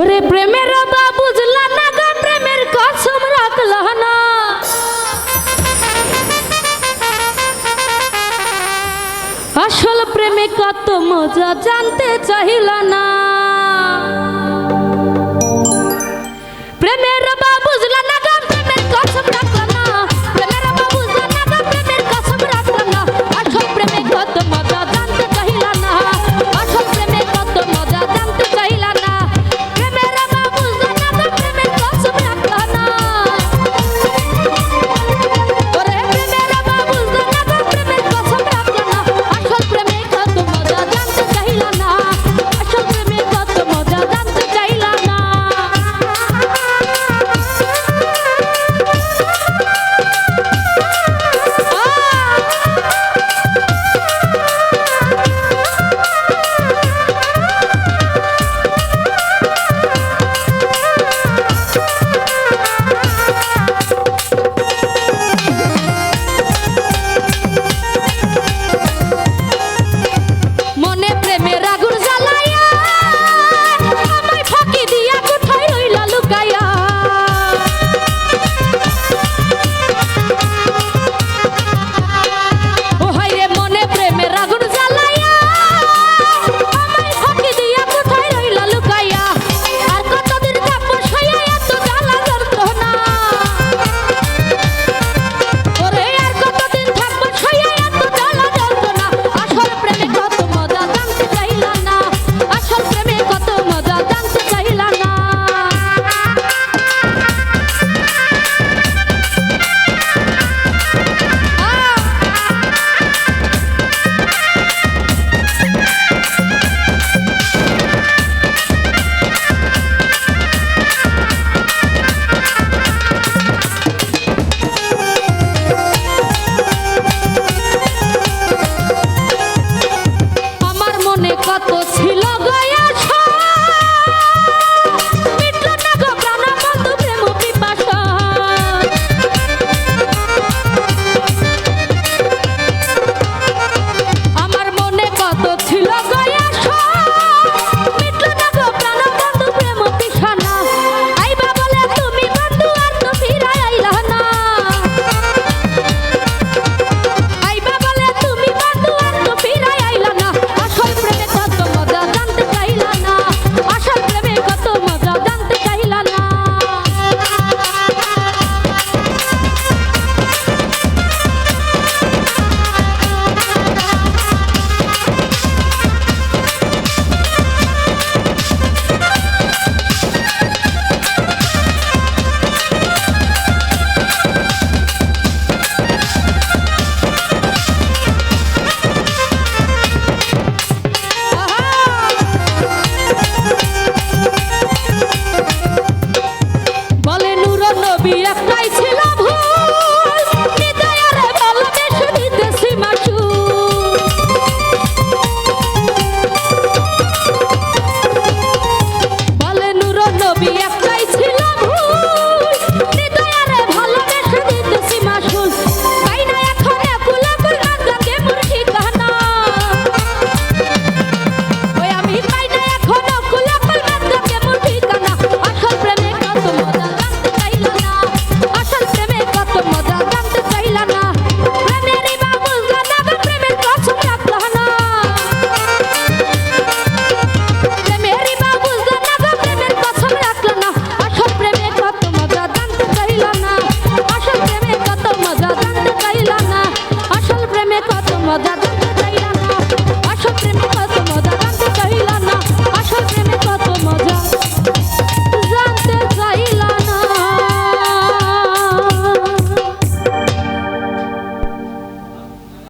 ওরে প্রেমের বা বুঝলা না গা, প্রেমের কসম রাখলা না। আসল প্রেমে কত মজা জানতে চাহিলা না। কত ছিল গো respira